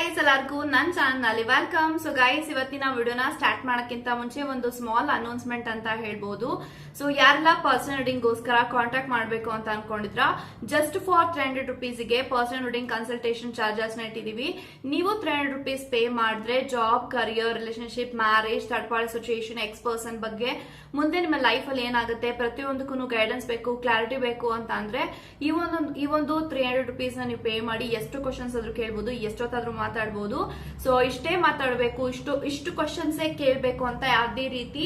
Guys ಎಲ್ಲರಿಗೂ ನನ್ನ ಚಾನಲ್ನಲ್ಲಿ ವೆಲ್ಕಮ್ ಸೊ ಗೈಸ್ ಇವತ್ತಿನ ವಿಡಿಯೋನ ಸ್ಟಾರ್ಟ್ ಮಾಡೋಕ್ಕಿಂತ ಮುಂಚೆ ಒಂದು ಸ್ಮಾಲ್ ಅನೌನ್ಸ್ಮೆಂಟ್ ಅಂತ ಹೇಳ್ಬೋದು. ಸೊ ಯಾರೆಲ್ಲ ಪರ್ಸನಲ್ ರೀಡಿಂಗ್ ಗೋಸ್ಕರ ಕಾಂಟ್ಯಾಕ್ಟ್ ಮಾಡಬೇಕು ಅಂತ ಅನ್ಕೊಂಡಿದ್ರ ಜಸ್ಟ್ ಫಾರ್ ತ್ರೀ ಹಂಡ್ರೆಡ್ ರುಪೀಸ್ಗೆ ಪರ್ಸನಲ್ ರೀಡಿಂಗ್ ಕನ್ಸಲ್ಟೇಷನ್ ಚಾರ್ಜಸ್ನ ಇಟ್ಟಿದೀವಿ. ನೀವು ತ್ರೀ ಹಂಡ್ರೆಡ್ ರುಪೀಸ್ ಪೇ ಮಾಡಿದ್ರೆ job career relationship marriage third party situation ex person ಬಗ್ಗೆ ಮುಂದೆ ನಿಮ್ಮ ಲೈಫ್ ಅಲ್ಲಿ ಏನಾಗುತ್ತೆ ಪ್ರತಿಯೊಂದಕ್ಕೂ ಗೈಡೆನ್ಸ್ ಬೇಕು ಕ್ಲಾರಿಟಿ ಬೇಕು ಅಂತ ಅಂದ್ರೆ ಈ ಒಂದು ಈ ಒಂದು ತ್ರೀ ಹಂಡ್ರೆಡ್ ರುಪೀಸ್ ನೀವು ಪೇ ಮಾಡಿ ಎಷ್ಟು ಕ್ವಶನ್ಸ್ ಆದ್ರೂ ಕೇಳ್ಬೋದು, ಎಷ್ಟೊತ್ತಾದ್ರೂ ಮಾತಾಡ್ಬೋದು. ಸೊ ಇಷ್ಟೇ ಮಾತಾಡಬೇಕು, ಇಷ್ಟು ಇಷ್ಟು ಕ್ವಶನ್ಸೇ ಕೇಳಬೇಕು ಅಂತ ಯಾವುದೇ ರೀತಿ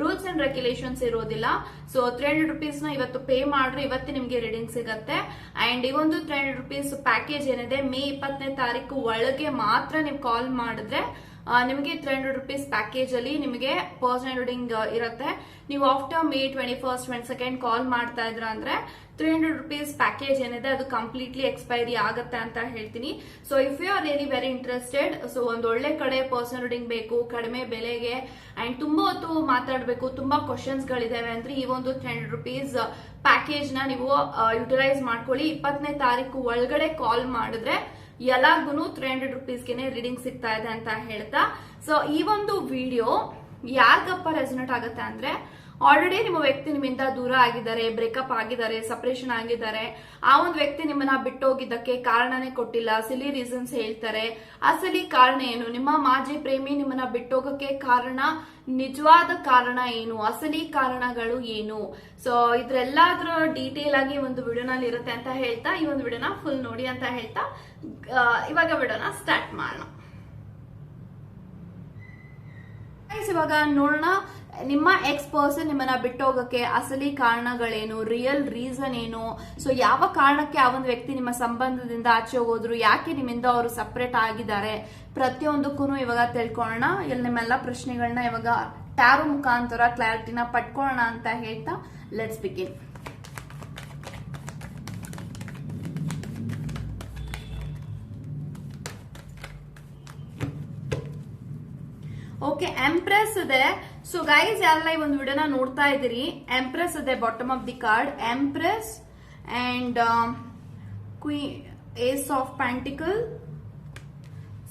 ರೂಲ್ಸ್ ಅಂಡ್ ರೆಗ್ಯುಲೇಷನ್ಸ್ ಇರೋದಿಲ್ಲ. ಸೊ ತ್ರೀ ಹಂಡ್ರೆಡ್ ರುಪೀಸ್ನ ಇವತ್ತು ಪೇ ಮಾಡ್ರೆ ಇವತ್ತು ನಿಮ್ಗೆ ರೀಡಿಂಗ್ ಸಿಗತ್ತೆ. ಅಂಡ್ ಈ ಒಂದು ತ್ರೀ ಹಂಡ್ರೆಡ್ ರುಪೀಸ್ ಪ್ಯಾಕೇಜ್ ಏನಿದೆ, ಮೇ ಇಪ್ಪತ್ತನೇ ತಾರೀಕು ಒಳಗೆ ಮಾತ್ರ ನೀವು ಕಾಲ್ ಮಾಡಿದ್ರೆ ನಿಮಗೆ ತ್ರೀ ಹಂಡ್ರೆಡ್ ರುಪೀಸ್ ಪ್ಯಾಕೇಜ್ ಅಲ್ಲಿ ನಿಮಗೆ ಪರ್ಸನಲ್ ರೀಡಿಂಗ್ ಇರುತ್ತೆ. ನೀವು after May twenty first twenty second call ಮಾಡ್ತಾ ಇದ್ರ ಅಂದ್ರೆ ತ್ರೀ ಹಂಡ್ರೆಡ್ ರುಪೀಸ್ ಪ್ಯಾಕೇಜ್ ಏನಿದೆ, ಅದು ಕಂಪ್ಲೀಟ್ಲಿ ಎಕ್ಸ್ಪೈರಿ ಆಗುತ್ತೆ ಅಂತ ಹೇಳ್ತೀನಿ. So if you are really very interested so ಒಂದು ಒಳ್ಳೆ ಕಡೆ ಪರ್ಸನಲ್ ರೀಡಿಂಗ್ ಬೇಕು, ಕಡಿಮೆ ಬೆಲೆಗೆ ಅಂಡ್ ತುಂಬಾ ಹೊತ್ತು ಮಾತಾಡಬೇಕು, ತುಂಬಾ ಕ್ವಶನ್ಸ್ ಗಳಿದಾವೆ ಅಂದ್ರೆ ಈ ಒಂದು ತ್ರೀ ಹಂಡ್ರೆಡ್ ರುಪೀಸ್ ಪ್ಯಾಕೇಜ್ನ ನೀವು ಯುಟಿಲೈಸ್ ಮಾಡ್ಕೊಳ್ಳಿ. ಇಪ್ಪತ್ತನೇ ತಾರೀಕು ಒಳಗಡೆ ಕಾಲ್ ಮಾಡಿದ್ರೆ ಎಲ್ಲಾರ್ಗು ತ್ರೀ ಹಂಡ್ರೆಡ್ ರುಪೀಸ್ಗೆನೆ ರೀಡಿಂಗ್ ಸಿಗ್ತಾ ಇದೆ ಅಂತ ಹೇಳ್ತಾ. ಸೊ ಈ ಒಂದು ವಿಡಿಯೋ ಯಾರಿಗಪ್ಪ ರೆಸನೇಟ್ ಆಗುತ್ತೆ ಅಂದ್ರೆ ಆಲ್ರೆಡಿ ನಿಮ್ಮ ವ್ಯಕ್ತಿ ನಿಮ್ಮಿಂದ ದೂರ ಆಗಿದ್ದಾರೆ ಬ್ರೇಕಪ್ ಆಗಿದ್ದಾರೆ ಸಪರೇಷನ್ ಆಗಿದ್ದಾರೆ. ಆ ಒಂದು ವ್ಯಕ್ತಿ ನಿಮ್ಮನ್ನ ಬಿಟ್ಟೋಗಿದ್ದಕ್ಕೆ ಕಾರಣನೇ ಕೊಟ್ಟಿಲ್ಲ ಸಿಲಿ ರೀಸನ್ಸ್ ಹೇಳ್ತಾರೆ. ಅಸಲಿ ಕಾರಣ ಏನು? ನಿಮ್ಮ ಮಾಜಿ ಪ್ರೇಮಿ ನಿಮ್ಮನ್ನ ಬಿಟ್ಟೋಗಕ್ಕೆ ಕಾರಣ, ನಿಜವಾದ ಕಾರಣ ಏನು? ಅಸಲಿ ಕಾರಣಗಳು ಏನು? ಸೊ ಇದ್ರೆಲ್ಲಾದ್ರ ಡೀಟೇಲ್ ಆಗಿ ಒಂದು ವಿಡಿಯೋನಲ್ಲಿ ಇರುತ್ತೆ ಅಂತ ಹೇಳ್ತಾ, ಈ ಒಂದು ವಿಡಿಯೋನ ಫುಲ್ ನೋಡಿ ಅಂತ ಹೇಳ್ತಾ ಇವಾಗ ವಿಡಿಯೋನ ಸ್ಟಾರ್ಟ್ ಮಾಡೋಣ. Guys, ಇವಾಗ ನೋಡೋಣ. ನಿಮ್ಮ ಎಕ್ಸ್ ಪರ್ಸನ್ ನಿಮ್ಮನ್ನ ಬಿಟ್ಟೋಗಕ್ಕೆ ಅಸಲಿ ಕಾರಣಗಳೇನು ರಿಯಲ್ ರೀಸನ್ ಏನು? ಸೊ ಯಾವ ಕಾರಣಕ್ಕೆ ಆ ಒಂದು ವ್ಯಕ್ತಿ ನಿಮ್ಮ ಸಂಬಂಧದಿಂದ ಆಚೆ ಹೋಗೋದ್ರು ಯಾಕೆ ನಿಮ್ಮಿಂದ ಅವರು ಸಪ್ರೇಟ್ ಆಗಿದ್ದಾರೆ? ಪ್ರತಿಯೊಂದಕ್ಕೂ ಇವಾಗ ತಿಳ್ಕೊಳ್ಳೋಣ. ಇಲ್ಲಿ ನಿಮ್ಮೆಲ್ಲ ಪ್ರಶ್ನೆಗಳನ್ನ ಇವಾಗ ಟ್ಯಾರೋ ಮುಖಾಂತರ ಕ್ಲಾರಿಟಿನ ಪಟ್ಕೊಳ್ಳೋಣ ಅಂತ ಹೇಳ್ತಾ ಲೆಟ್ಸ್ ಬಿಗಿನ್ ಎಂಪ್ರೆಸ್ ಇದೆ. ಸೊ ಗೈಸ್ ಎಲ್ಲ ಈ ಒಂದು ವಿಡಿಯೋನ ನೋಡ್ತಾ ಇದ್ದೀರಿ? ಎಂಪ್ರೆಸ್ ಇದೆ bottom of the card empress and ಕ್ವೀ ace of pentacle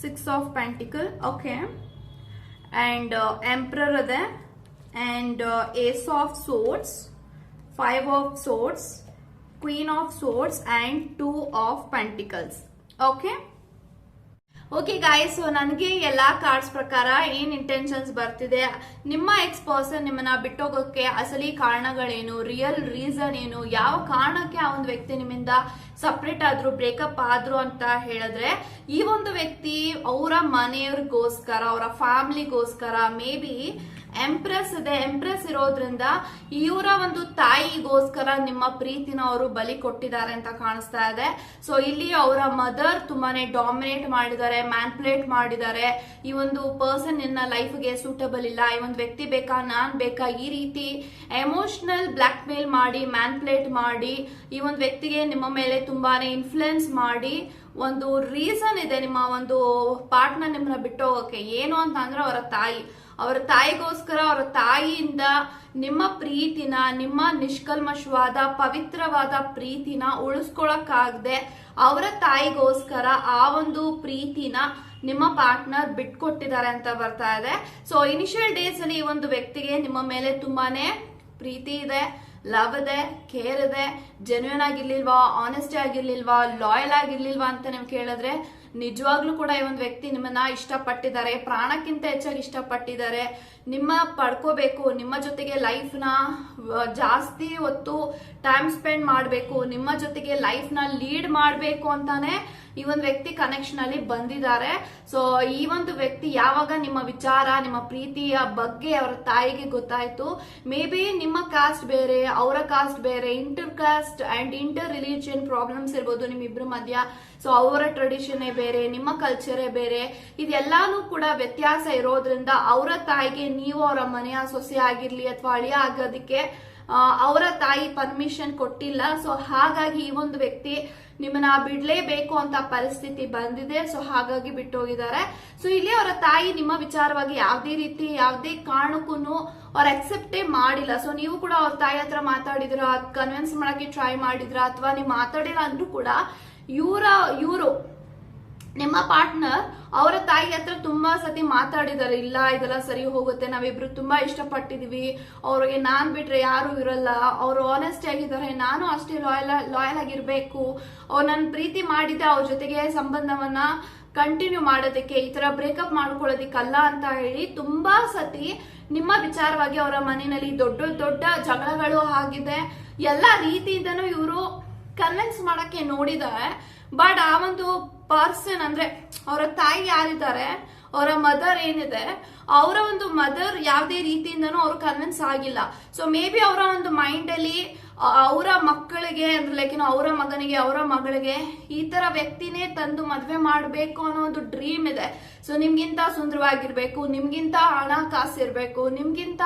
six of pentacle okay and emperor ಇದೆ. And ace of swords five of swords queen of swords and two of pentacles okay okay guys ನನಗೆ ಎಲ್ಲಾ cards ಪ್ರಕಾರ ಏನ್ intentions ಬರ್ತಿದೆ? ನಿಮ್ಮ ex person ನಿಮ್ಮನ್ನ ಬಿಟ್ಟೋಗೋಕೆ ಅಸಲಿ ಕಾರಣಗಳೇನು? ರಿಯಲ್ ರೀಸನ್ ಏನು? ಯಾವ ಕಾರಣಕ್ಕೆ ಆ ಒಂದು ವ್ಯಕ್ತಿ ನಿಮ್ಮಿಂದ ಸಪ್ರೇಟ್ ಆದ್ರು ಬ್ರೇಕಪ್ ಆದ್ರು ಅಂತ ಹೇಳಿದ್ರೆ, ಈ ಒಂದು ವ್ಯಕ್ತಿ ಅವರ ಮನೆಯವ್ರಿಗೋಸ್ಕರ, ಅವರ ಫ್ಯಾಮಿಲಿಗೋಸ್ಕರ ಮೇ ಬಿ ಎಂಪ್ರೆಸ್ ಇದೆ. ಎಂಪ್ರೆಸ್ ಇರೋದ್ರಿಂದ ಇವರ ಒಂದು ತಾಯಿಗೋಸ್ಕರ ನಿಮ್ಮ ಪ್ರೀತಿನ ಅವರು ಬಲಿ ಕೊಟ್ಟಿದ್ದಾರೆ ಅಂತ ಕಾಣಿಸ್ತಾ ಇದೆ. ಸೊ ಇಲ್ಲಿ ಅವರ ಮದರ್ ತುಂಬಾನೇ ಡಾಮಿನೇಟ್ ಮಾಡಿದ್ದಾರೆ ಮ್ಯಾನ್ಪುಲೇಟ್ ಮಾಡಿದ್ದಾರೆ. ಈ ಒಂದು ಪರ್ಸನ್ ನಿನ್ನ ಲೈಫ್ಗೆ ಸೂಟಬಲ್ ಇಲ್ಲ. ಈ ಒಂದು ವ್ಯಕ್ತಿ ಬೇಕಾ, ನಾನ್ ಬೇಕಾ, ಈ ರೀತಿ ಎಮೋಷನಲ್ ಬ್ಲಾಕ್ ಮೇಲ್ ಮಾಡಿ ಮ್ಯಾನ್ಪುಲೇಟ್ ಮಾಡಿ, ಈ ಒಂದು ವ್ಯಕ್ತಿಗೆ ನಿಮ್ಮ ಮೇಲೆ ತುಂಬಾನೇ ಇನ್ಫ್ಲುಯೆನ್ಸ್ ಮಾಡಿ ಒಂದು ರೀಸನ್ ಇದೆ ನಿಮ್ಮ ಒಂದು ಪಾರ್ಟ್ನರ್ ನಿಮ್ಮನ್ನ ಬಿಟ್ಟು ಹೋಗೋಕೆ ಏನು ಅಂತ ಅಂದ್ರೆ ಅವರ ತಾಯಿ. ಅವರ ತಾಯಿಗೋಸ್ಕರ, ಅವರ ತಾಯಿಯಿಂದ ನಿಮ್ಮ ಪ್ರೀತಿನ, ನಿಮ್ಮ ನಿಷ್ಕಲ್ಮಶವಾದ, ಪವಿತ್ರವಾದ ಪ್ರೀತಿನ ಉಳಿಸ್ಕೊಳಕ್ಕಾಗದೆ ಅವರ ತಾಯಿಗೋಸ್ಕರ ಆ ಒಂದು ಪ್ರೀತಿನ ನಿಮ್ಮ ಪಾರ್ಟ್ನರ್ ಬಿಟ್ಕೊಟ್ಟಿದ್ದಾರೆ ಅಂತ ಬರ್ತಾ ಇದೆ. ಸೊ ಇನಿಷಿಯಲ್ ಡೇಸ್ ಅಲ್ಲಿ ಈ ಒಂದು ವ್ಯಕ್ತಿಗೆ ನಿಮ್ಮ ಮೇಲೆ ತುಂಬಾನೇ ಪ್ರೀತಿ ಇದೆ ಲವ್ ಇದೆ ಕೇರ್ ಇದೆ ಜೆನ್ಯೂನ್ ಆಗಿರ್ಲಿಲ್ವಾ ಆನೆಸ್ಟಿ ಆಗಿರ್ಲಿಲ್ವಾ ಲಾಯಲ್ ಆಗಿರ್ಲಿಲ್ವಾ ಅಂತ ನೀವು ಕೇಳಿದ್ರೆ ನಿಜವಾಗ್ಲೂ ಕೂಡ ಈ ಒಂದು ವ್ಯಕ್ತಿ ನಿಮ್ಮನ್ನ ಇಷ್ಟಪಟ್ಟಿದ್ದಾರೆ ಪ್ರಾಣಕ್ಕಿಂತ ಹೆಚ್ಚಾಗಿ ಇಷ್ಟಪಟ್ಟಿದ್ದಾರೆ. ನಿಮ್ಮ ಪಡ್ಕೋಬೇಕು, ನಿಮ್ಮ ಜೊತೆಗೆ ಲೈಫ್ನ ಜಾಸ್ತಿ ಹೊತ್ತು ಟೈಮ್ ಸ್ಪೆಂಡ್ ಮಾಡಬೇಕು, ನಿಮ್ಮ ಜೊತೆಗೆ ಲೈಫ್ನ ಲೀಡ್ ಮಾಡಬೇಕು ಅಂತಾನೆ ಈ ಒಂದು ವ್ಯಕ್ತಿ ಕನೆಕ್ಷನ್ ಅಲ್ಲಿ ಬಂದಿದ್ದಾರೆ. ಸೊ ಈ ಒಂದು ವ್ಯಕ್ತಿ ಯಾವಾಗ ನಿಮ್ಮ ವಿಚಾರ, ನಿಮ್ಮ ಪ್ರೀತಿಯ ಬಗ್ಗೆ ಅವರ ತಾಯಿಗೆ ಗೊತ್ತಾಯ್ತು ಮೇ ಬಿ ನಿಮ್ಮ ಕಾಸ್ಟ್ ಬೇರೆ, ಅವರ ಕಾಸ್ಟ್ ಬೇರೆ inter caste and inter religion problems ಇರ್ಬೋದು ನಿಮ್ಮಿಬ್ರ ಮಧ್ಯ. ಸೊ ಅವರ ಟ್ರೆಡಿಷನ್ ಬೇರೆ, ನಿಮ್ಮ ಕಲ್ಚರೇ ಬೇರೆ, ಇದೆಲ್ಲಾನು ಕೂಡ ವ್ಯತ್ಯಾಸ ಇರೋದ್ರಿಂದ ಅವರ ತಾಯಿಗೆ ನೀವು ಅವರ ಮನೆಯ ಸೊಸೆ ಆಗಿರ್ಲಿ ಅಥವಾ ಅಳಿಯ ಆಗೋದಕ್ಕೆ ಅವರ ತಾಯಿ ಪರ್ಮಿಷನ್ ಕೊಟ್ಟಿಲ್ಲ. ಸೊ ಹಾಗಾಗಿ ಈ ಒಂದು ವ್ಯಕ್ತಿ ನಿಮ್ಮನ್ನ ಬಿಡ್ಲೇಬೇಕು ಅಂತ ಪರಿಸ್ಥಿತಿ ಬಂದಿದೆ. ಸೊ ಹಾಗಾಗಿ ಬಿಟ್ಟು ಹೋಗಿದ್ದಾರೆ ಸೊ ಇಲ್ಲಿ ಅವರ ತಾಯಿ ನಿಮ್ಮ ವಿಚಾರವಾಗಿ ಯಾವ್ದೇ ರೀತಿ, ಯಾವ್ದೇ ಕಾರಣಕ್ಕೂ ಅವ್ರ ಅಕ್ಸೆಪ್ಟೇ ಮಾಡಿಲ್ಲ. ಸೊ ನೀವು ಕೂಡ ಅವ್ರ ತಾಯಿ ಹತ್ರ ಮಾತಾಡಿದ್ರ ಕನ್ವಿನ್ಸ್ ಮಾಡಕ್ಕೆ ಟ್ರೈ ಮಾಡಿದ್ರ, ಅಥವಾ ನೀವು ಮಾತಾಡಿಲ್ಲ ಅಂದ್ರೂ ಕೂಡ, ಇವರ, ಇವರು ನಿಮ್ಮ ಪಾರ್ಟ್ನರ್ ಅವರ ತಾಯಿ ಹತ್ರ ತುಂಬಾ ಸತಿ ಮಾತಾಡಿದಾರೆ ಇಲ್ಲ, ಇದೆಲ್ಲ ಸರಿ ಹೋಗುತ್ತೆ, ನಾವಿಬ್ರು ತುಂಬಾ ಇಷ್ಟಪಟ್ಟಿದೀವಿ ಅವ್ರಿಗೆ ನಾನ್ ಬಿಟ್ರೆ ಯಾರು ಇರಲ್ಲ, ಅವ್ರು ಆನೆಸ್ಟ್ ಆಗಿದ್ದಾರೆ, ನಾನು ಅಷ್ಟೇ ಲಾಯಲ್ ಲಾಯಲ್ ಆಗಿರ್ಬೇಕು. ಅವ್ರು ನನ್ನ ಪ್ರೀತಿ ಮಾಡಿದ್ದೆ ಅವ್ರ ಜೊತೆಗೆ ಸಂಬಂಧವನ್ನ ಕಂಟಿನ್ಯೂ ಮಾಡೋದಕ್ಕೆ ಈ ತರ ಬ್ರೇಕಪ್ ಮಾಡ್ಕೊಳ್ಳೋದಿಕ್ಕಲ್ಲ ಅಂತ ಹೇಳಿ ತುಂಬಾ ಸತಿ ನಿಮ್ಮ ವಿಚಾರವಾಗಿ ಅವರ ಮನೆಯಲ್ಲಿ ದೊಡ್ಡ ದೊಡ್ಡ ಜಗಳಗಳು ಆಗಿದೆ. ಎಲ್ಲ ರೀತಿಯಿಂದನೂ ಇವರು ಕನ್ವಿನ್ಸ್ ಮಾಡಕ್ಕೆ ನೋಡಿದ್ದಾರೆ. ಬಟ್ ಆ ಒಂದು ಪರ್ಸನ್ ಅಂದ್ರೆ ಅವರ ತಾಯಿ ಯಾರಿದ್ದಾರೆ? ಅವರ ಮದರ್ ಏನಿದೆ, ಅವರ ಒಂದು ಮದರ್ ಯಾವುದೇ ರೀತಿಯಿಂದನೂ ಅವ್ರು ಕನ್ವಿನ್ಸ್ ಆಗಿಲ್ಲ. ಸೊ ಮೇ ಬಿ ಅವರ ಒಂದು ಮೈಂಡ್ ಅಲ್ಲಿ ಅವರ ಮಕ್ಕಳಿಗೆ, ಅಂದ್ರೆ ಲೈಕ್ ಅವರ ಮಗನಿಗೆ, ಅವರ ಮಗಳಿಗೆ ಈ ತರ ವ್ಯಕ್ತಿನೇ ತಂದು ಮದ್ವೆ ಮಾಡಬೇಕು ಅನ್ನೋ ಒಂದು ಡ್ರೀಮ್ ಇದೆ. ಸೊ ನಿಮ್ಗಿಂತ ಸುಂದರವಾಗಿರ್ಬೇಕು, ನಿಮ್ಗಿಂತ ಹಣ ಇರಬೇಕು, ನಿಮ್ಗಿಂತ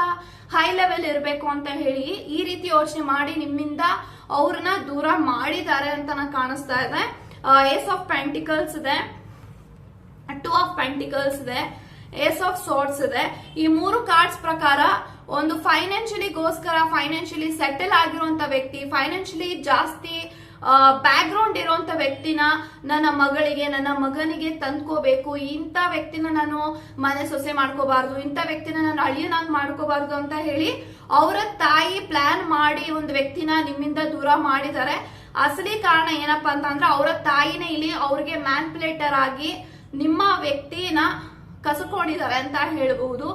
ಹೈ ಲೆವೆಲ್ ಇರಬೇಕು ಅಂತ ಹೇಳಿ ಈ ರೀತಿ ಯೋಚನೆ ಮಾಡಿ ನಿಮ್ಮಿಂದ ಅವ್ರನ್ನ ದೂರ ಮಾಡಿದ್ದಾರೆ ಅಂತ ನಂಗೆ ಕಾಣಿಸ್ತಾ ಇದೆ. ಏಸ್ ಆಫ್ ಪೆಂಟಿಕಲ್ಸ್ ಇದೆ. ಟೂ ಆಫ್ ಪೆಂಟಿಕಲ್ಸ್ ಇದೆ ಏಸ್ ಆಫ್ ಸೋರ್ಟ್ಸ್ ಇದೆ. ಈ ಮೂರು ಕಾರ್ಡ್ಸ್ ಪ್ರಕಾರ ಒಂದು ಫೈನಾನ್ಷಿಯಲಿ ಗೋಸ್ಕರ ಫೈನಾನ್ಷಿಯಲಿ ಸೆಟಲ್ ಆಗಿರುವಂತ ವ್ಯಕ್ತಿ ಫೈನಾನ್ಷಿಯಲಿ ಜಾಸ್ತಿ ಬ್ಯಾಕ್ ಗ್ರೌಂಡ್ ಇರುವಂತ ವ್ಯಕ್ತಿನ ನನ್ನ ಮಗಳಿಗೆ, ನನ್ನ ಮಗನಿಗೆ ತಂದ್ಕೋಬೇಕು. ಇಂಥ ವ್ಯಕ್ತಿನ ನಾನು ಮನೆ ಸೊಸೆ ಮಾಡ್ಕೋಬಾರ್ದು, ಇಂಥ ವ್ಯಕ್ತಿನ ನಾನು ಅಳಿಯನಾಗಿ ಮಾಡ್ಕೋಬಾರ್ದು ಅಂತ ಹೇಳಿ ಅವರ ತಾಯಿ ಪ್ಲಾನ್ ಮಾಡಿ ಒಂದು ವ್ಯಕ್ತಿನ ನಿಮ್ಮಿಂದ ದೂರ ಮಾಡಿದ್ದಾರೆ. ಅಸಲಿ ಕಾರಣ ಏನಪ್ಪಾ ಅಂತಂದ್ರೆ ಅವರ ತಾಯಿನೇ ಇಲ್ಲಿ ಅವ್ರಿಗೆ ಮ್ಯಾನ್ಪುಲೇಟರ್ ಆಗಿ ನಿಮ್ಮ ವ್ಯಕ್ತಿನ ಕಸಕೊಂಡಿದ್ದಾರೆ ಅಂತ ಹೇಳಬಹುದು.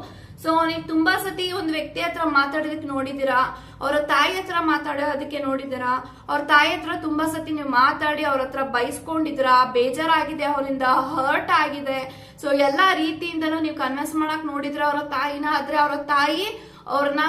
ಸೊ ನೀವು ತುಂಬಾ ಸತಿ ಒಂದು ವ್ಯಕ್ತಿ ಹತ್ರ ಮಾತಾಡೋದಕ್ಕೆ ನೋಡಿದಿರಾ ಅವರ ತಾಯಿ ಹತ್ರ ಮಾತಾಡೋದಕ್ಕೆ ನೋಡಿದಿರಾ ಅವ್ರ ತಾಯಿ ಹತ್ರ ತುಂಬಾ ಸತಿ ನೀವು ಮಾತಾಡಿ ಅವ್ರ ಹತ್ರ ಬೈಸ್ಕೊಂಡಿದ್ದೀರಾ? ಬೇಜಾರಾಗಿದೆ, ಅವರಿಂದ ಹರ್ಟ್ ಆಗಿದೆ. ಸೊ ಎಲ್ಲಾ ರೀತಿಯಿಂದನೂ ನೀವು ಕನ್ವಿನ್ಸ್ ಮಾಡಕ್ ನೋಡಿದ್ರ ಅವರ ತಾಯಿನ, ಆದ್ರೆ ಅವರ ತಾಯಿ ಅವ್ರನ್ನ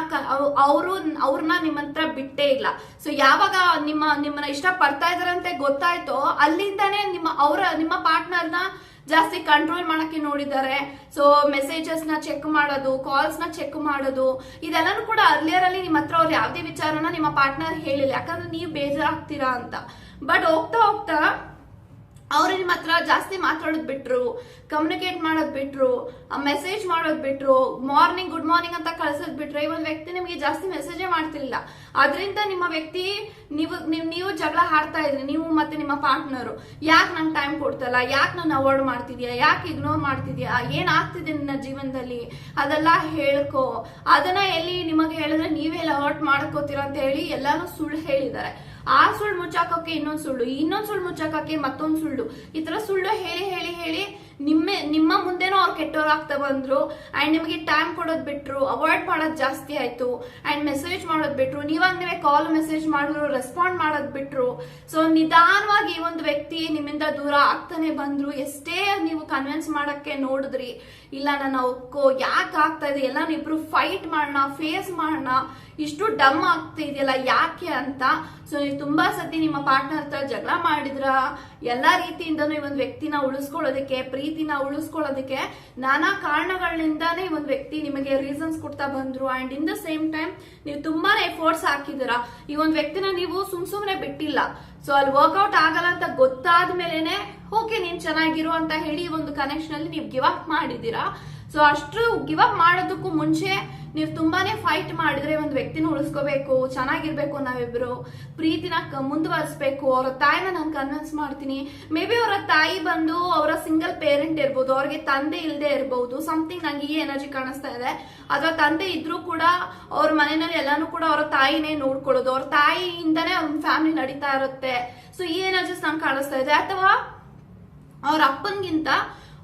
ಅವರು, ಅವ್ರನ್ನ ನಿಮ್ಮ ಹತ್ರ ಬಿಟ್ಟೇ ಇಲ್ಲ. ಸೊ ಯಾವಾಗ ನಿಮ್ಮ, ನಿಮ್ಮನ್ನ ಇಷ್ಟ ಪಡ್ತಾ ಇದಾರಂತೆ ಗೊತ್ತಾಯ್ತೋ, ಅಲ್ಲಿಂದಾನೇ ನಿಮ್ಮ ಅವರ, ನಿಮ್ಮ ಪಾರ್ಟ್ನರ್ನ ಜಾಸ್ತಿ ಕಂಟ್ರೋಲ್ ಮಾಡಕ್ಕೆ ನೋಡಿದ್ದಾರೆ. ಸೊ ಮೆಸೇಜಸ್ನ ಚೆಕ್ ಮಾಡೋದು ಕಾಲ್ಸ್ನ ಚೆಕ್ ಮಾಡೋದು, ಇದೆಲ್ಲನೂ ಕೂಡ ಅರ್ಲಿಯರ್ ಅಲ್ಲಿ ನಿಮ್ಮ ಹತ್ರ ಅವ್ರು ಯಾವ್ದೇ ವಿಚಾರನ ನಿಮ್ಮ ಪಾರ್ಟ್ನರ್ ಹೇಳಿಲ್ಲ. ಯಾಕಂದ್ರೆ ನೀವು ಬೇಜಾರಾಗ್ತೀರಾ ಅಂತ. ಬಟ್ ಹೋಗ್ತಾ ಹೋಗ್ತಾ ಅವ್ರು ನಿಮ್ಮ ಜಾಸ್ತಿ ಮಾತಾಡೋದ್ ಬಿಟ್ರು ಕಮ್ಯುನಿಕೇಟ್ ಮಾಡೋದ್ ಬಿಟ್ರು ಮೆಸೇಜ್ ಮಾಡೋದ್ ಬಿಟ್ರು ಮಾರ್ನಿಂಗ್ ಗುಡ್ ಮಾರ್ನಿಂಗ್ ಅಂತ ಕಳ್ಸೋದ್ ಬಿಟ್ರೆ ಈ ಒಂದು ವ್ಯಕ್ತಿ ನಿಮಗೆ ಜಾಸ್ತಿ ಮೆಸೇಜೇ ಮಾಡ್ತಿರ್ಲಿಲ್ಲ. ಅದರಿಂದ ನಿಮ್ಮ ವ್ಯಕ್ತಿ ನೀವು ನೀವು ನೀವು ಜಗಳ ಹಾಡ್ತಾ ಇದ್ರಿ, ನೀವು ಮತ್ತೆ ನಿಮ್ಮ ಪಾರ್ಟ್ನರು ಯಾಕೆ ನಂಗೆ ಟೈಮ್ ಕೊಡ್ತಲ್ಲ? ಯಾಕೆ ನಾನು ಅವಾಯ್ಡ್ ಮಾಡ್ತಿದ್ಯಾ? ಯಾಕೆ ಇಗ್ನೋರ್ ಮಾಡ್ತಿದ್ಯಾ? ಏನಾಗ್ತಿದೆ ನಿನ್ನ ಜೀವನದಲ್ಲಿ? ಅದೆಲ್ಲ ಹೇಳ್ಕೊ. ಅದನ್ನ ಎಲ್ಲಿ ನಿಮಗೆ ಹೇಳಿದ್ರೆ ನೀವೆಲ್ಲ ಹರ್ಟ್ ಮಾಡ್ಕೋತೀರ ಅಂತ ಹೇಳಿ ಎಲ್ಲಾನು ಸುಳ್ಳು ಹೇಳಿದ್ದಾರೆ. ಆ ಸುಳ್ಳು ಮುಚ್ಚಾಕೋಕೆ ಇನ್ನೊಂದ್ ಸುಳ್ಳು ಇನ್ನೊಂದ್ ಸುಳ್ಳು ಮುಚ್ಚಾಕೋಕೆ ಮತ್ತೊಂದ್ ಸುಳ್ಳು. ಈ ತರ ಸುಳ್ಳು ಹೇಳಿ ಹೇಳಿ ಹೇಳಿ ನಿಮ್ಮ ನಿಮ್ಮ ಮುಂದೆನೂ ಅವ್ರು ಕೆಟ್ಟೋರಾಗ್ತಾ ಬಂದ್ರು ಅಂಡ್ ನಿಮಗೆ ಟೈಮ್ ಕೊಡೋದು ಬಿಟ್ರು ಅವಾಯ್ಡ್ ಮಾಡೋದು ಜಾಸ್ತಿ ಆಯ್ತು ಅಂಡ್ ಮೆಸೇಜ್ ಮಾಡೋದು ಬಿಟ್ರು ನೀವೇ ಕಾಲ್ ಮೆಸೇಜ್ ಮಾಡಿದ್ರು ರೆಸ್ಪಾಂಡ್ ಮಾಡೋದು ಬಿಟ್ರು ಸೊ ನಿಧಾನವಾಗಿ ಈ ಒಂದು ವ್ಯಕ್ತಿ ನಿಮ್ಮಿಂದ ದೂರ ಆಗ್ತಾನೆ ಬಂದ್ರು, ಎಷ್ಟೇ ನೀವು ಕನ್ವಿನ್ಸ್ ಮಾಡಕ್ಕೆ ನೋಡಿದ್ರಿ, ಇಲ್ಲ ನಾನು ಒಕ್ಕೋ ಯಾಕೆ ಆಗ್ತಾ ಇದೆ, ಎಲ್ಲ ಇಬ್ರು ಫೈಟ್ ಮಾಡೋಣ ಫೇಸ್ ಮಾಡೋಣ ಇಷ್ಟು ಡಮ್ ಆಗ್ತಾ ಇದೆಯಲ್ಲ, ಯಾಕೆ ಅಂತ ಸೊ ನೀವು ತುಂಬಾ ಸತಿ ನಿಮ್ಮ ಪಾರ್ಟ್ನರ್ ಹತ್ರ ಜಗಳ ಮಾಡಿದ್ರ, ಎಲ್ಲಾ ರೀತಿಯಿಂದನೂ ಈ ಒಂದು ವ್ಯಕ್ತಿನ ಉಳಿಸ್ಕೊಳ್ಳೋದಕ್ಕೆ ಪ್ರೀತಿನ ಉಳಿಸ್ಕೊಳ್ಳೋದಕ್ಕೆ ನಾನಾ ಕಾರಣಗಳಿಂದಾನೇ ಒಂದು ವ್ಯಕ್ತಿ ನಿಮಗೆ ರೀಸನ್ಸ್ ಕೊಡ್ತಾ ಬಂದ್ರು. And in the same time ನೀವು ತುಂಬಾನೇ ಎಫರ್ಟ್ಸ್ ಹಾಕಿದ್ದೀರಾ. ಈ ಒಂದು ವ್ಯಕ್ತಿನ ನೀವು ಸುಮ್ ಸುಮ್ನೆ ಬಿಟ್ಟಿಲ್ಲ. ಸೊ ಅಲ್ಲಿ ವರ್ಕೌಟ್ ಆಗಲ್ಲ ಅಂತ ಗೊತ್ತಾದ್ಮೇಲೆನೆ ಓಕೆ ನೀನ್ ಚೆನ್ನಾಗಿರು ಅಂತ ಹೇಳಿ ಒಂದು ಕನೆಕ್ಷನ್ ಅಲ್ಲಿ ನೀವು ಗಿವ್ ಅಪ್ ಮಾಡಿದ್ದೀರಾ. ಸೊ ಅಷ್ಟು ಗಿವ್ ಅಪ್ ಮಾಡೋದಕ್ಕೂ ಮುಂಚೆ ನೀವು ತುಂಬಾನೇ ಫೈಟ್ ಮಾಡಿದ್ರೆ ಒಂದು ವ್ಯಕ್ತಿನ ಉಳಿಸ್ಕೋಬೇಕು, ಚೆನ್ನಾಗಿರ್ಬೇಕು ನಾವಿಬ್ರು ಪ್ರೀತಿನ ಮುಂದುವರಿಸ್ಬೇಕು, ಅವರ ತಾಯಿನ ನಾನು ಕನ್ವಿನ್ಸ್ ಮಾಡ್ತೀನಿ. ಮೇ ಬಿ ಅವರ ತಾಯಿ ಬಂದು ಅವರ ಸಿಂಗಲ್ ಪೇರೆಂಟ್ ಇರ್ಬೋದು, ಅವ್ರಿಗೆ ತಂದೆ ಇಲ್ಲದೆ ಇರಬಹುದು ಸಮಥಿಂಗ್ ನಂಗೆ ಈ ಎನರ್ಜಿ ಕಾಣಿಸ್ತಾ ಇದೆ. ಅಥವಾ ತಂದೆ ಇದ್ರೂ ಕೂಡ ಅವ್ರ ಮನೆಯಲ್ಲಿ ಎಲ್ಲಾನು ಕೂಡ ಅವರ ತಾಯಿನೇ ನೋಡ್ಕೊಳ್ಳೋದು, ಅವ್ರ ತಾಯಿಯಿಂದನೇ ಅವ್ರ ಫ್ಯಾಮಿಲಿ ನಡೀತಾ ಇರುತ್ತೆ. ಸೊ ಈ ಎನರ್ಜಿಸ್ ನಂಗೆ ಕಾಣಿಸ್ತಾ ಇದೆ. ಅಥವಾ ಅವ್ರ ಅಪ್ಪನ್ಗಿಂತ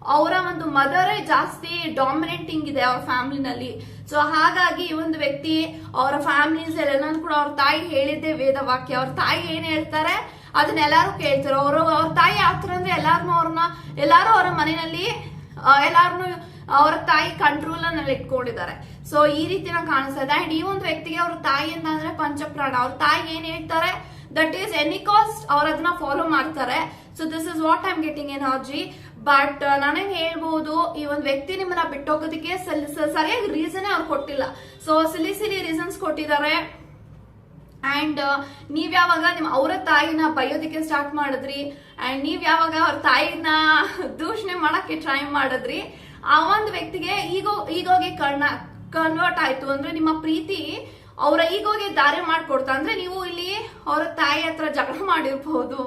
ಅವರ ಒಂದು ಮದರೇ ಜಾಸ್ತಿ ಡಾಮಿನೇಟಿಂಗ್ ಇದೆ ಅವ್ರ ಫ್ಯಾಮಿಲಿನಲ್ಲಿ. ಸೊ ಹಾಗಾಗಿ ಈ ಒಂದು ವ್ಯಕ್ತಿ ಅವರ ಫ್ಯಾಮಿಲೀಸ್ ಎಲ್ಲ ಕೂಡ ಅವ್ರ ತಾಯಿ ಹೇಳಿದ್ದೆ ವೇದ ವಾಕ್ಯ. ಅವ್ರ ತಾಯಿ ಏನ್ ಹೇಳ್ತಾರೆ? ಅದನ್ನ ಎಲ್ಲಾರು ಕೇಳ್ತಾರೆ. ಅವರು ಅವ್ರ ತಾಯಿ ಆಗ್ತಾರೆ ಅಂದ್ರೆ ಎಲ್ಲಾರನು ಅವ್ರನ್ನ, ಎಲ್ಲಾರು ಅವರ ಮನೆಯಲ್ಲಿ ಎಲ್ಲಾರನು ಅವರ ತಾಯಿ ಕಂಟ್ರೋಲ್ನಲ್ಲಿ ಇಟ್ಕೊಂಡಿದ್ದಾರೆ. ಸೊ ಈ ರೀತಿನ ಕಾಣಿಸ್ತಾ ಇದೆ. ಅಂಡ್ ಈ ಒಂದು ವ್ಯಕ್ತಿಗೆ ಅವ್ರ ತಾಯಿ ಅಂತ ಅಂದ್ರೆ ಪಂಚಪ್ರಾಣ. ಅವ್ರ ತಾಯಿ ಏನ್ ಹೇಳ್ತಾರೆ? ದಟ್ ಈಸ್ ಎನಿ ಕಾಸ್ಟ್ ಅವ್ರ ಅದನ್ನ ಫಾಲೋ ಮಾಡ್ತಾರೆ. So this is what I'm getting energy but ನಾನೇನ್ ಹೇಳ್ಬಹುದು ಈ ಒಂದು ವ್ಯಕ್ತಿ ನಿಮ್ಮನ್ನ ಬಿಟ್ಟೋಗೋದಕ್ಕೆ ಸರಿಯಾಗಿ ರೀಸನ್ ಅವ್ರು ಕೊಟ್ಟಿಲ್ಲ. ಸೊ ಸಿಲಿ ಸಿಲಿ ರೀಸನ್ಸ್ ಕೊಟ್ಟಿದ್ದಾರೆ. ಅಂಡ್ ನೀವ್ ಯಾವಾಗ ನಿಮ್ ಅವರ ತಾಯಿನ ಬೈಯೋದಕ್ಕೆ ಸ್ಟಾರ್ಟ್ ಮಾಡಿದ್ರಿ ಅಂಡ್ ನೀವ್ ಯಾವಾಗ ಅವ್ರ ತಾಯಿನ ದೂಷಣೆ ಮಾಡಕ್ಕೆ ಟ್ರೈ ಮಾಡಿದ್ರಿ, ಆ ಒಂದು ವ್ಯಕ್ತಿಗೆ ಈಗೋ, ಈಗೋಗೆ ಕಣ್ಣ ಕನ್ವರ್ಟ್ ಆಯ್ತು. ಅಂದ್ರೆ ನಿಮ್ಮ ಪ್ರೀತಿ ಅವರ ಈಗೋಗೆ ದಾರಿ ಮಾಡ್ಕೊಡ್ತಾ. ಅಂದ್ರೆ ನೀವು ಇಲ್ಲಿ ಅವ್ರ ತಾಯಿ ಹತ್ರ ಜಗಳ ಮಾಡಿರ್ಬಹುದು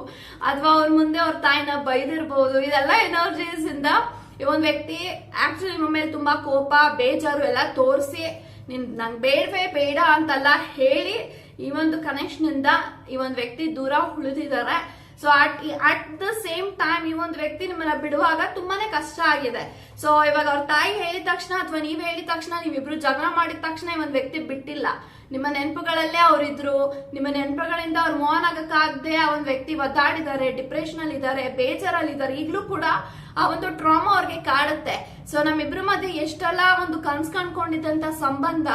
ಅಥವಾ ಅವ್ರ ಮುಂದೆ ಅವ್ರ ತಾಯಿನ ಬೈದಿರ್ಬಹುದು ಇದೆಲ್ಲ ಎನರ್ಜೀಸ್ ಇಂದ ಈ ಒಂದ್ ವ್ಯಕ್ತಿ ಆಕ್ಚುಲಿ ನಿಮ್ಮ ಮೇಲೆ ತುಂಬಾ ಕೋಪ, ಬೇಜಾರು ಎಲ್ಲ ತೋರಿಸಿ, ನಿನ್ ನಂಗೆ ಬೇಡವೇ ಬೇಡ ಅಂತೆಲ್ಲ ಹೇಳಿ ಈ ಒಂದು ಕನೆಕ್ಷನ್ ಇಂದ ಈ ಒಂದು ವ್ಯಕ್ತಿ ದೂರ ಉಳಿದಿದ್ದಾರೆ. So at at the same time ಈ ಒಂದು ವ್ಯಕ್ತಿ ನಿಮ್ಮನ್ನ ಬಿಡುವಾಗ ತುಂಬಾನೇ ಕಷ್ಟ ಆಗಿದೆ. ಸೊ ಇವಾಗ ಅವ್ರ ತಾಯಿ ಹೇಳಿದ ತಕ್ಷಣ ಅಥವಾ ನೀವ್ ಹೇಳಿದ ತಕ್ಷಣ ನೀವಿಬ್ರು ಜಗಳ ಮಾಡಿದ ತಕ್ಷಣ ಈ ಒಂದು ವ್ಯಕ್ತಿ ಬಿಟ್ಟಿಲ್ಲ. ನಿಮ್ಮ ನೆನಪುಗಳಲ್ಲೇ ಅವರಿದ್ರು, ನಿಮ್ಮ ನೆನಪುಗಳಿಂದ ಅವ್ರು ಮೋಹನ್ ಆಗಕ್ಕಾಗದೆ ಆ ಒಂದು ವ್ಯಕ್ತಿ ಒದ್ದಾಡಿದ್ದಾರೆ ಡಿಪ್ರೆಷನ್ ಅಲ್ಲಿ ಇದ್ದಾರೆ ಬೇಜಾರಲ್ಲಿ ಇದ್ದಾರೆ ಈಗಲೂ ಕೂಡ ಆ ಒಂದು ಟ್ರಾಮಾ ಅವ್ರಿಗೆ ಕಾಡುತ್ತೆ. ಸೊ ನಮ್ಮಿಬ್ರ ಮಧ್ಯೆ ಎಷ್ಟೆಲ್ಲ ಒಂದು ಕನ್ಸ್ ಕಂಡ್ಕೊಂಡಿದ್ದಂತ ಸಂಬಂಧ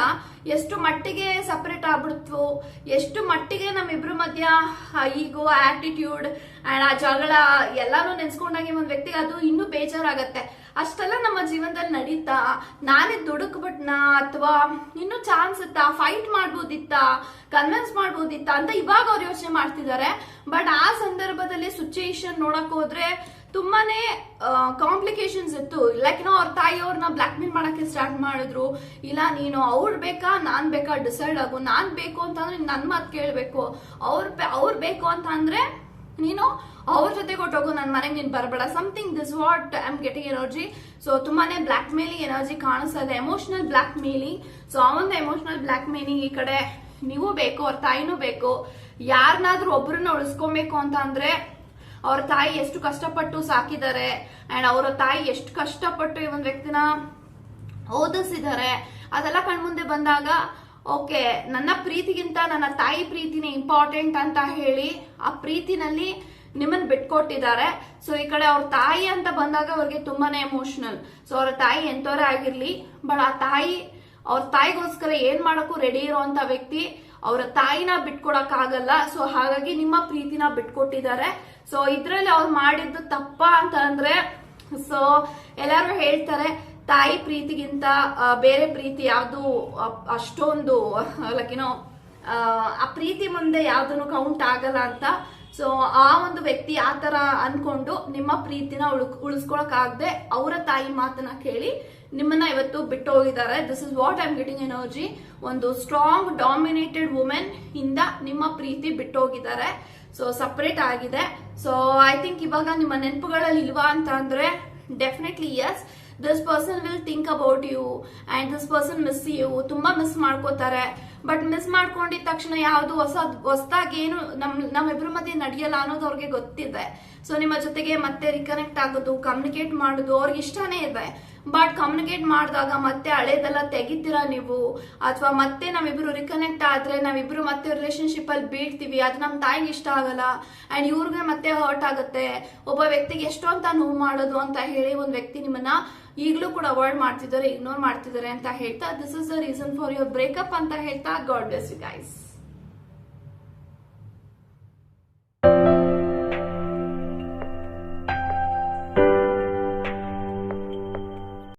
ಎಷ್ಟು ಮಟ್ಟಿಗೆ ಸಪರೇಟ್ ಆಗ್ಬಿಡ್ತು, ಎಷ್ಟು ಮಟ್ಟಿಗೆ ನಮ್ಮಿಬ್ರ ಮಧ್ಯ ಈಗೋ ಆಟಿಟ್ಯೂಡ್ ಅಂಡ್ ಆ ಜಗಳ ಎಲ್ಲಾನು ನೆನ್ಸ್ಕೊಂಡಾಗ ಒಂದ್ ವ್ಯಕ್ತಿಗೆ ಅದು ಇನ್ನೂ ಬೇಜಾರಾಗತ್ತೆ. ಅಷ್ಟೆಲ್ಲ ನಮ್ಮ ಜೀವನದಲ್ಲಿ ನಡೀತಾ, ನಾನೇ ದುಡುಕ್ಬಿಟ್ನಾ ಅಥವಾ ಇನ್ನೂ ಚಾನ್ಸ್ ಇತ್ತಾ ಫೈಟ್ ಮಾಡ್ಬೋದಿತ್ತಾ ಕನ್ವಿನ್ಸ್ ಮಾಡ್ಬೋದಿತ್ತಾ ಅಂತ ಇವಾಗ ಅವ್ರು ಯೋಚನೆ ಮಾಡ್ತಿದ್ದಾರೆ. ಬಟ್ ಆ ಸಂದರ್ಭದಲ್ಲಿ ಸಿಚುಯೇಷನ್ ನೋಡಕ್ ಹೋದ್ರೆ ತುಂಬಾನೇ ಕಾಂಪ್ಲಿಕೇಶನ್ಸ್ ಇತ್ತು. ಲೈಕ್ ನೋ ಅವ್ರ ತಾಯಿಯವ್ರನ್ನ ಬ್ಲಾಕ್ ಮೇಲ್ ಮಾಡಕ್ಕೆ ಸ್ಟಾರ್ಟ್ ಮಾಡಿದ್ರು. ಇಲ್ಲ, ನೀನು ಅವ್ರು ಬೇಕಾ, ನಾನ್ ಬೇಕಾ ಡಿಸೈಡ್ ಆಗು. ನಾನ್ ಬೇಕು ಅಂತಂದ್ರೆ ನನ್ ಮಾತು ಕೇಳ್ಬೇಕು. ಅವ್ರ ಅವ್ರು ಬೇಕು ಅಂತ ಅಂದ್ರೆ ನೀನು ಅವ್ರ ಜೊತೆ ಕೊಟ್ಟೋಗು ನನ್ನ ಮನೆಗೆ ನೀನು ಬರಬೇಡ. Something this what I am getting energy so ತುಂಬಾನೇ ಬ್ಲ್ಯಾಕ್ ಮೇಲಿಂಗ್ ಎನರ್ಜಿ ಕಾಣಿಸ್ತಾ ಇದೆ ಎಮೋಷನಲ್ ಬ್ಲಾಕ್ ಮೇಲಿಂಗ್ ಸೊ ಆ ಎಮೋಷನಲ್ ಬ್ಲ್ಯಾಕ್ ಮೇಲಿಂಗ್ ಈ ಕಡೆ. ನೀವು ಬೇಕು, ಅವ್ರ ತಾಯಿನೂ ಬೇಕು. ಯಾರನ್ನಾದ್ರೂ ಒಬ್ಬರನ್ನ ಉಳಿಸ್ಕೊಬೇಕು ಅಂತ ಅಂದ್ರೆ, ಅವ್ರ ತಾಯಿ ಎಷ್ಟು ಕಷ್ಟಪಟ್ಟು ಸಾಕಿದ್ದಾರೆ. ಅಂಡ್ ಅವರ ತಾಯಿ ಎಷ್ಟು ಕಷ್ಟಪಟ್ಟು ಈ ಒಂದು ವ್ಯಕ್ತಿನ ಓದಿಸಿದ್ದಾರೆ. ಅದೆಲ್ಲ ಕಣ್ಮುಂದೆ ಬಂದಾಗ ಓಕೆ, ನನ್ನ ಪ್ರೀತಿಗಿಂತ ನನ್ನ ತಾಯಿ ಪ್ರೀತಿನೇ ಇಂಪಾರ್ಟೆಂಟ್ ಅಂತ ಹೇಳಿ ಆ ಪ್ರೀತಿನಲ್ಲಿ ನಿಮ್ಮನ್ನ ಬಿಟ್ಕೊಟ್ಟಿದ್ದಾರೆ. ಸೊ ಈ ಕಡೆ ಅವ್ರ ತಾಯಿ ಅಂತ ಬಂದಾಗ ಅವ್ರಿಗೆ ತುಂಬಾನೇ ಎಮೋಷನಲ್ ಸೊ ಅವ್ರ ತಾಯಿ ಎಂತವರೇ ಆಗಿರ್ಲಿ ಬಟ್ ಆ ತಾಯಿ, ಅವ್ರ ತಾಯಿಗೋಸ್ಕರ ಏನ್ ಮಾಡಕ್ಕೂ ರೆಡಿ ಇರುವಂತ ವ್ಯಕ್ತಿ ಅವರ ತಾಯಿನ ಬಿಟ್ಕೊಡಕ್ ಆಗಲ್ಲ ಸೊ ಹಾಗಾಗಿ ನಿಮ್ಮ ಪ್ರೀತಿನ ಬಿಟ್ಕೊಟ್ಟಿದ್ದಾರೆ. ಸೊ ಇದ್ರಲ್ಲಿ ಅವ್ರು ಮಾಡಿದ್ದು ತಪ್ಪ ಅಂತ ಅಂದ್ರೆ ಸೊ ಎಲ್ಲಾರು ಹೇಳ್ತಾರೆ ತಾಯಿ ಪ್ರೀತಿಗಿಂತ ಬೇರೆ ಪ್ರೀತಿ ಯಾವುದು ಅಷ್ಟೊಂದು ಲೈಕ್ ಏನೋ ಆ ಪ್ರೀತಿ ಮುಂದೆ ಯಾವ್ದನ್ನು ಕೌಂಟ್ ಆಗಲ್ಲ ಅಂತ. ಸೊ ಆ ಒಂದು ವ್ಯಕ್ತಿ ಆ ತರ ಅನ್ಕೊಂಡು ನಿಮ್ಮ ಪ್ರೀತಿನ ಉಳ್ ಉಳಿಸ್ಕೊಳಕ್ ಆಗದೆ ಅವರ ತಾಯಿ ಮಾತನ್ನ ಕೇಳಿ ನಿಮ್ಮನ್ನ ಇವತ್ತು ಬಿಟ್ಟು ಹೋಗಿದ್ದಾರೆ this is what I'm getting energy ಒಂದು ಸ್ಟ್ರಾಂಗ್ ಡಾಮಿನೇಟೆಡ್ ವುಮೆನ್ ಇಂದ ನಿಮ್ಮ ಪ್ರೀತಿ ಬಿಟ್ಟು ಹೋಗಿದ್ದಾರೆ ಸೊ ಸಪ್ರೇಟ್ ಆಗಿದೆ. ಸೊ ಐ ಥಿಂಕ್ ಇವಾಗ ನಿಮ್ಮ ನೆನಪುಗಳಲ್ಲಿ ಇಲ್ವಾ ಅಂತ ಅಂದ್ರೆ definitely yes this person will think about you and this person miss you ತುಂಬಾ ಮಿಸ್ ಮಾಡ್ಕೋತಾರೆ. ಬಟ್ ಮಿಸ್ ಮಾಡ್ಕೊಂಡಿದ ತಕ್ಷಣ ಯಾವುದು ಹೊಸ, ಹೊಸದಾಗಿ ಏನು ನಮ್ ನಮ್ಮಿಬ್ರ ಮಧ್ಯೆ ನಡೆಯಲ್ಲ ಅನ್ನೋದು ಅವ್ರಿಗೆ ಗೊತ್ತಿದೆ. ಸೊ ನಿಮ್ಮ ಜೊತೆಗೆ ಮತ್ತೆ ರಿಕನೆಕ್ಟ್ ಆಗೋದು ಕಮ್ಯುನಿಕೇಟ್ ಮಾಡೋದು ಅವ್ರಿಗೆ ಇಷ್ಟನೇ ಇದೆ. ಬಟ್ ಕಮ್ಯುನಿಕೇಟ್ ಮಾಡಿದಾಗ ಮತ್ತೆ ಹಳೇದೆಲ್ಲ ತೆಗಿತೀರಾ ನೀವು? ಅಥವಾ ಮತ್ತೆ ನಾವಿಬ್ರು ರಿಕನೆಕ್ಟ್ ಆದ್ರೆ ನಾವಿಬ್ರು ಮತ್ತೆ ರಿಲೇಶನ್ಶಿಪ್ ಅಲ್ಲಿ ಬೀಳ್ತೀವಿ, ಅದು ನಮ್ಮ ತಾಯಿಗೆ ಇಷ್ಟ ಆಗಲ್ಲ ಅಂಡ್ ಇವ್ರಿಗೆ ಮತ್ತೆ ಹರ್ಟ್ ಆಗುತ್ತೆ. ಒಬ್ಬ ವ್ಯಕ್ತಿಗೆ ಅಂತ ನೋವು ಮಾಡೋದು ಅಂತ ಹೇಳಿ ಒಂದ್ ವ್ಯಕ್ತಿ ನಿಮ್ಮನ್ನ ಈಗಲೂ ಕೂಡ ಅವಾಯ್ಡ್ ಮಾಡ್ತಿದ್ದಾರೆ ಇಗ್ನೋರ್ ಮಾಡ್ತಿದ್ದಾರೆ ಅಂತ ಹೇಳ್ತಾ this is the reason for your breakup ಅಂತ ಹೇಳ್ತಾ ಗಾಡ್ ಬ್ಲೆಸ್ ಯು ಗೈಸ್